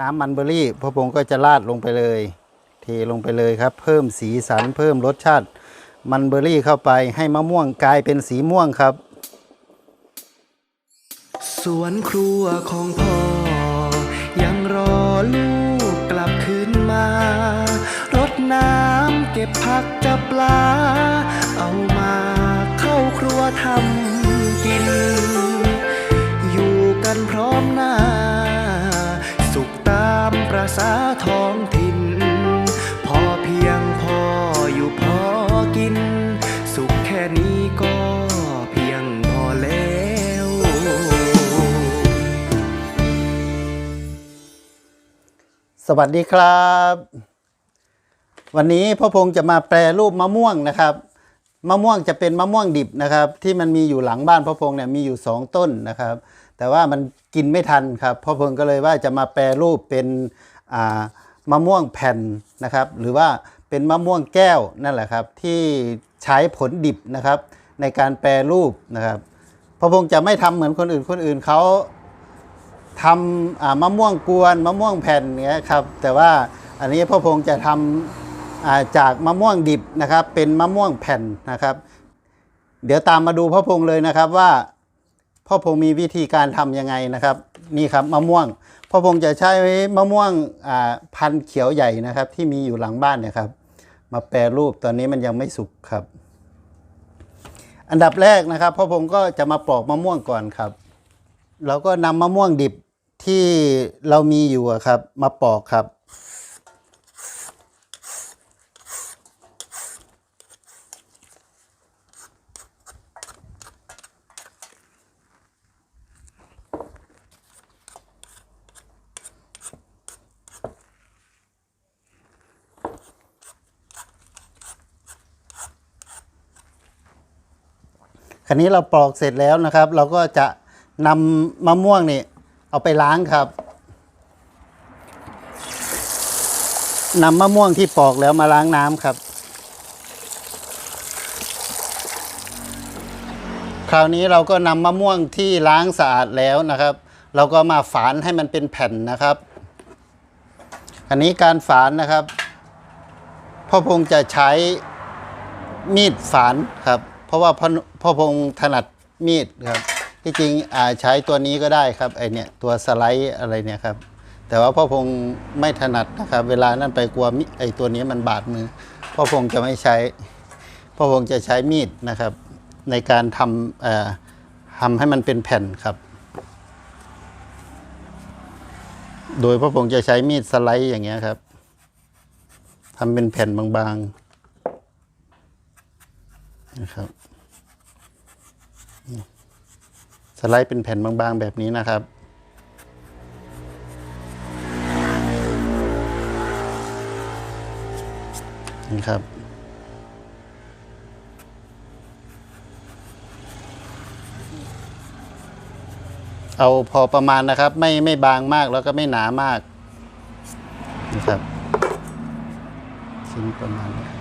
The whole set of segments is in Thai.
น้ำมันเบอร์รี่พ่อพงก็จะราดลงไปเลย เทลงไปเลยครับ เพิ่มสีสันเพิ่มรสชาติ มันเบอร์รี่เข้าไปให้มะม่วงกลายเป็นสีม่วงครับ สวนครัวของพ่อ ยังรอลูกกลับคืนมารดน้ำเก็บผักจับปลา เอามาเข้าครัวทำกิน อยู่กันพร้อมหน้าามประษาท้องถิ่น พอเพียงพออยู่พอกิน สุขแค่นี้ก็เพียงพอแล้ว สวัสดีครับ วันนี้พ่อพงจะมาแปรรูปมะม่วงนะครับ มะม่วงจะเป็นมะม่วงดิบนะครับ ที่มันมีอยู่หลังบ้านพ่อพงเนี่ยมีอยู่สองต้นนะครับ แต่ว่ามันกินไม่ทันครับพ่อพงก็เลยว่าจะมาแปรรูปเป็นมะม่วงแผ่นนะครับ หรือว่าเป็นมะม่วงแก้วนั่นแหละครับ ที่ใช้ผลดิบนะครับ ในการแปรรูปนะครับพ่อพงจะไม่ทำเหมือนคนอื่นคนอื่นเขาทำมะม่วงกวนมะม่วงแผ่นเนี้ยครับ แต่ว่าอันนี้พ่อพงจะทำจากมะม่วงดิบนะครับ เป็นมะม่วงแผ่นนะครับ เดี๋ยวตามมาดูพ่อพงเลยนะครับว่า พ่อพงมีวิธีการทำยังไงนะครับ นี่ครับมะม่วง พ่อพงจะใช้มะม่วงพันธุ์เขียวใหญ่นะครับ ที่มีอยู่หลังบ้านเนี่ยครับ มาแปรรูปตอนนี้มันยังไม่สุกครับ อันดับแรกนะครับ พ่อพงก็จะมาปอกมะม่วงก่อนครับเราก็นำมะม่วงดิบที่เรามีอยู่ครับ มาปอกครับ คันนี้เราปลอกเสร็จแล้วนะครับ เราก็จะนำมะม่วงนี่เอาไปล้างครับนำมะม่วงที่ปอกแล้วมาล้างน้ำครับ คราวนี้เราก็นำมะม่วงที่ล้างสะอาดแล้วนะครับ เราก็มาฝานให้มันเป็นแผ่นนะครับ อันนี้การฝานนะครับพ่อพงจะใช้มีดฝานครับ เพราะว่าพ่อพ่อพงถนัดมีดครับที่จริงใช้ตัวนี้ก็ได้ครับไอเนี่ยตัวสไลด์อะไรเนี่ยครับแต่ว่าพ่อพงไม่ถนัดนะครับ เวลานั้นไปกลัวไอตัวนี้มันบาดมือพ่อพงจะไม่ใช้พ่อพงจะใช้มีดนะครับ ในการทำทำให้มันเป็นแผ่นครับ โดยพ่อพงจะใช้มีดสไลด์อย่างเงี้ยครับทำเป็นแผ่นบางๆนะครับนี่ สไลด์เป็นแผ่นบางๆแบบนี้นะครับ นี่ครับ เอาพอประมาณนะครับ ไม่ไม่บางมากแล้วก็ไม่หนามากนะครับชิ้นประมาณนี้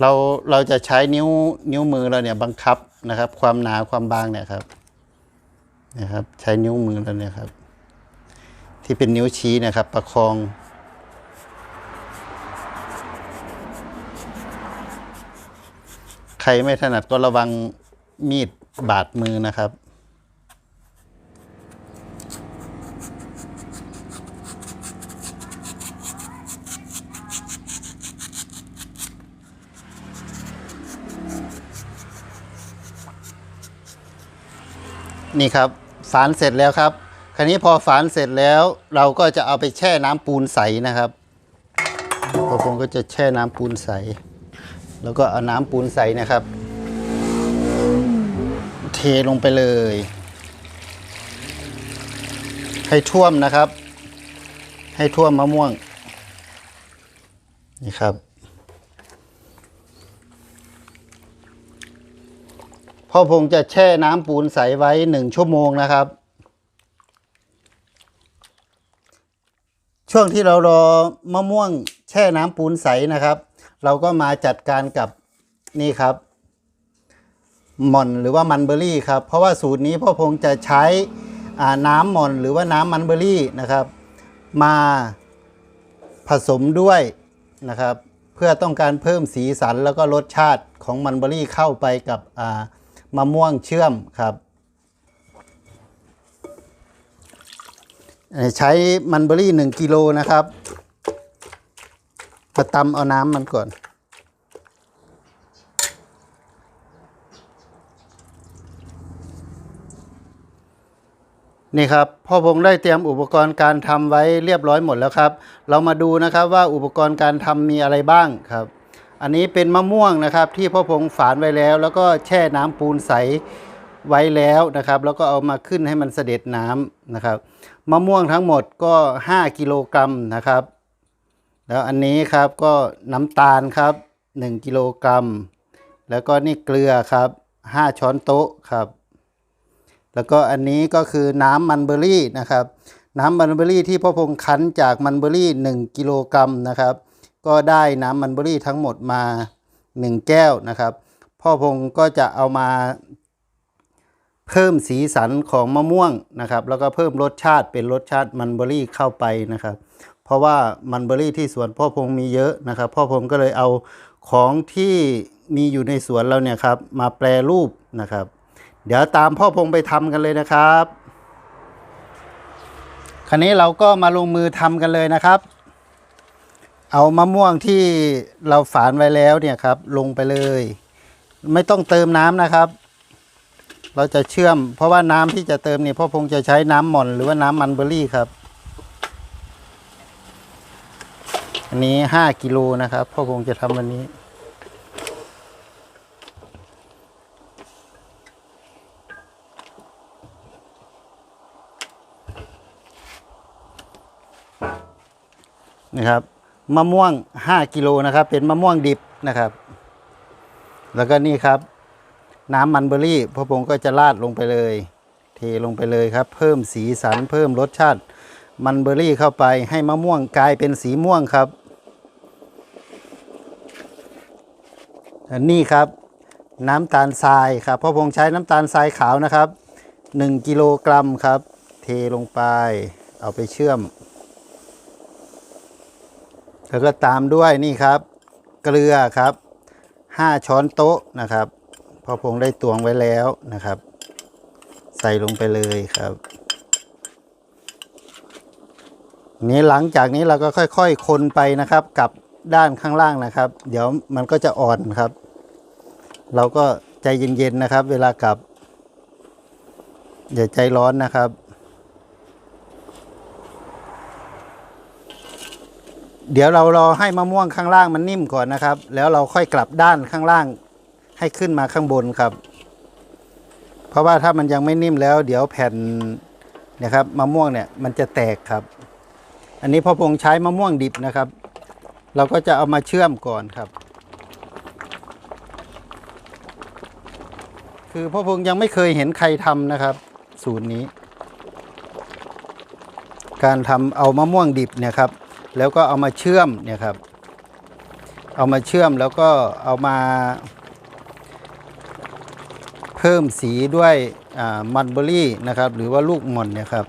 เราเราจะใช้นิ้วนิ้วมือเราเนี่ยบังคับนะครับ ความหนาความบางเนี่ยครับนะครับ ใช้นิ้วมือเราเนี่ยครับ ที่เป็นนิ้วชี้นะครับ ประคองใครไม่ถนัดก็ระวังมีดบาดมือนะครับ นี่ครับฝานเสร็จแล้วครับ คราวนี้พอฝานเสร็จแล้ว เราก็จะเอาไปแช่น้ำปูนใสนะครับพอผมก็จะแช่น้ำปูนใส แล้วก็เอาน้ำปูนใสนะครับ เทลงไปเลย ให้ท่วมนะครับ ให้ท่วมมะม่วงนี่ครับ พ่อพงจะแช่น้ำปูนใสไว้หนึ่งชั่วโมงนะครับ ช่วงที่เรารอมะม่วงแช่น้ำปูนใสนะครับ เราก็มาจัดการกับนี่ครับหม่อนหรือว่ามันเบอรี่ครับ เพราะว่าสูตรนี้พ่อพงจะใช้น้ำหม่อนหรือว่าน้ำมันเบอรี่นะครับ มาผสมด้วยนะครับ เพื่อต้องการเพิ่มสีสันแล้วก็รสชาติของมันเบอรี่เข้าไปกับอ่า มะม่วงเชื่อมครับใช้มันเบอรี่หนึ่งกิโลนะครับมาตำเอาน้ำมันก่อน นี่ครับพ่อพงได้เตรียมอุปกรณ์การทำไว้เรียบร้อยหมดแล้วครับ เรามาดูนะครับว่าอุปกรณ์การทำมีอะไรบ้างครับ อันนี้เป็นมะม่วงนะครับที่พ่อพงฝานไว้แล้ว แล้วก็แช่น้ำปูนใสไว้แล้วนะครับ แล้วก็เอามาขึ้นให้มันเสด็จน้ำนะครับ มะม่วงทั้งหมดก็ 5 กิโลกรัมนะครับ แล้วอันนี้ครับก็น้ำตาลครับ 1 กิโลกรัม แล้วก็นี่เกลือครับ 5 ช้อนโต๊ะครับ แล้วก็อันนี้ก็คือน้ำมันเบอร์รี่นะครับ น้ำมันเบอร์รี่ที่พ่อพงคั้นจากมันเบอร์รี่ 1 กิโลกรัมนะครับ ก็ได้น้ำมันเบอรี่ทั้งหมดมา 1 แก้วนะครับ พ่อพงก็จะเอามาเพิ่มสีสันของมะม่วงนะครับ แล้วก็เพิ่มรสชาติเป็นรสชาติมันเบอรี่เข้าไปนะครับ เพราะว่ามันเบอร์รี่ที่สวนพ่อพงมีเยอะนะครับ พ่อพงก็เลยเอาของที่มีอยู่ในสวนเราเนี่ยครับมาแปรรูปนะครับ เดี๋ยวตามพ่อพงไปทำกันเลยนะครับ คราวนี้เราก็มาลงมือทำกันเลยนะครับ เอามะม่วงที่เราฝานไว้แล้วเนี่ยครับ ลงไปเลย ไม่ต้องเติมน้ำนะครับ เราจะเชื่อม เพราะว่าน้ำที่จะเติมเนี่ยพ่อพงจะใช้น้ำหม่อนหรือว่าน้ำมันเบอร์รี่ครับ อันนี้ห้ากิโลนะครับพ่อพงจะทำวันนี้นะครับ มะม่วง 5 กิโลนะครับ เป็นมะม่วงดิบนะครับ แล้วก็นี่ครับ น้ำมันเบอร์รี่พ่อพงก็จะราดลงไปเลย เทลงไปเลยครับ เพิ่มสีสันเพิ่มรสชาติ มันเบอร์รี่เข้าไปให้มะม่วงกลายเป็นสีม่วงครับอันนี้ครับน้ำตาลทรายครับพ่อพงใช้น้ำตาลทรายขาวนะครับ 1 กิโลกรัมครับ เทลงไป เอาไปเชื่อม แล้วก็ตามด้วยนี่ครับ เกลือครับ 5 ช้อนโต๊ะนะครับพ่อพงได้ตวงไว้แล้วนะครับ ใส่ลงไปเลยครับ นี้หลังจากนี้เราก็ค่อยๆคนไปนะครับกับด้านข้างล่างนะครับ เดี๋ยวมันก็จะอ่อนครับ เราก็ใจเย็นๆนะครับ เวลากลับอย่าใจร้อนนะครับ เดี๋ยวเรารอให้มะม่วงข้างล่างมันนิ่มก่อนนะครับ แล้วเราค่อยกลับด้านข้างล่างให้ขึ้นมาข้างบนครับ เพราะว่าถ้ามันยังไม่นิ่มแล้ว เดี๋ยวแผ่นนะครับมะม่วงเนี่ยมันจะแตกครับ อันนี้พ่อพงใช้มะม่วงดิบนะครับ เราก็จะเอามาเชื่อมก่อนครับ คือพ่อพงยังไม่เคยเห็นใครทำนะครับ สูตรนี้ การทำเอามะม่วงดิบเนี่ยครับ แล้วก็เอามาเชื่อมเนี่ยครับ เอามาเชื่อมแล้วก็เอามา เพิ่มสีด้วยมันเบอรี่นะครับ หรือว่าลูกหม่อนเนี่ยครับ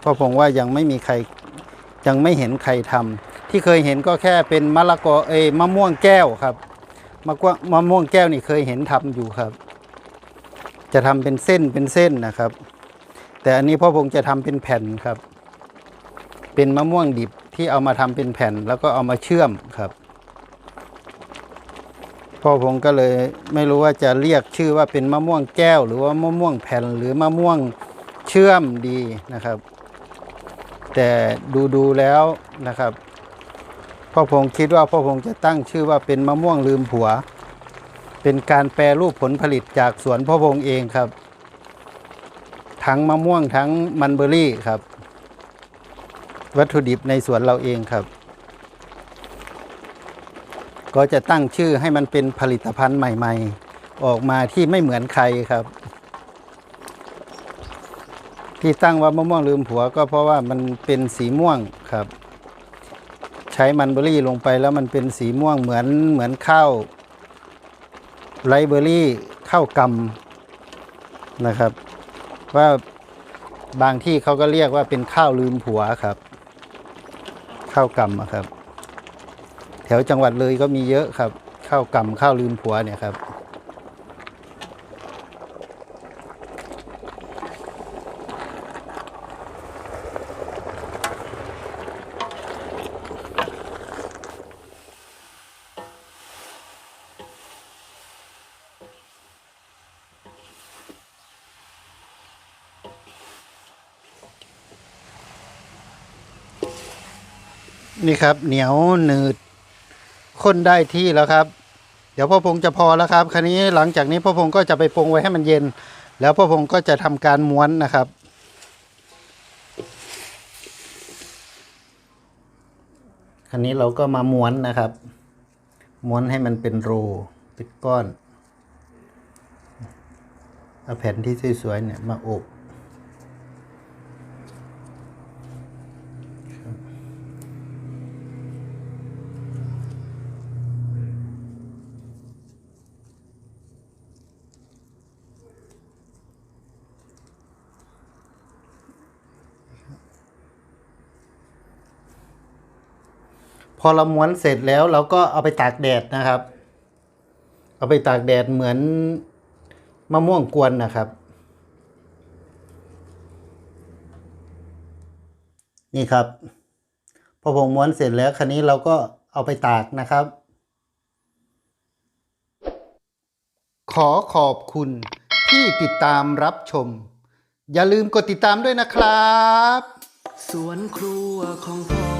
เพราะผมว่ายังไม่มีใครยังไม่เห็นใครทำที่เคยเห็นก็แค่เป็นมะละกอเอยมะม่วงแก้วครับมะกวมะม่วงแก้วนี่เคยเห็นทำอยู่ครับ จะทำเป็นเส้นเป็นเส้นนะครับ แต่อันนี้พ่อพงจะทำเป็นแผ่นครับ เป็นมะม่วงดิบ ที่เอามาทำเป็นแผ่นแล้วก็เอามาเชื่อมครับพ่อผมก็เลยไม่รู้ว่าจะเรียกชื่อว่าเป็นมะม่วงแก้ว หรือว่ามะม่วงแผ่นหรือมะม่วงเชื่อมดีนะครับ แต่ดูดูๆแล้วนะครับพ่อพงคิดว่าพ่อพงจะตั้งชื่อว่าเป็นมะม่วงลืมผัว เป็นการแปรรูปผลผลิตจากสวนพ่อพงเองครับ ทั้งมะม่วงทั้งมันเบอรี่ครับ วัตถุดิบในสวนเราเองครับ ก็จะตั้งชื่อให้มันเป็นผลิตภัณฑ์ใหม่ ๆ ออกมาที่ไม่เหมือนใครครับ ที่ตั้งว่ามะม่วงลืมผัวก็เพราะว่ามันเป็นสีม่วงครับ ใช้มันเบอรี่ลงไปแล้วมันเป็นสีม่วงเหมือนเหมือนข้าวไรเบอรี่ข้าวกำนะครับ ว่าบางที่เขาก็เรียกว่าเป็นข้าวลืมผัวครับ ข้าวกำอะครับ แถวจังหวัดเลยก็มีเยอะครับ ข้าวกำข้าวลืมผัวเนี่ยครับ นี่ครับ เหนียวหนืดข้นได้ที่แล้วครับ เดี๋ยวพ่อพงษ์จะพอแล้วครับ คราวนี้หลังจากนี้พ่อพงษ์ก็จะไปปรุงไว้ให้มันเย็น แล้วพ่อพงษ์ก็จะทำการม้วนนะครับ คราวนี้เราก็มาม้วนนะครับ ม้วนให้มันเป็นรูเป็นก้อนเอาแผ่นที่สวยๆเนี่ยมาอบ พอเราม้วนเสร็จแล้วเราก็เอาไปตากแดดนะครับ เอาไปตากแดดเหมือนมะม่วงกวนนะครับ นี่ครับ พอผมม้วนเสร็จแล้วคันนี้เราก็เอาไปตากนะครับ ขอขอบคุณที่ติดตามรับชม อย่าลืมกดติดตามด้วยนะครับ สวนครัวของพ่อ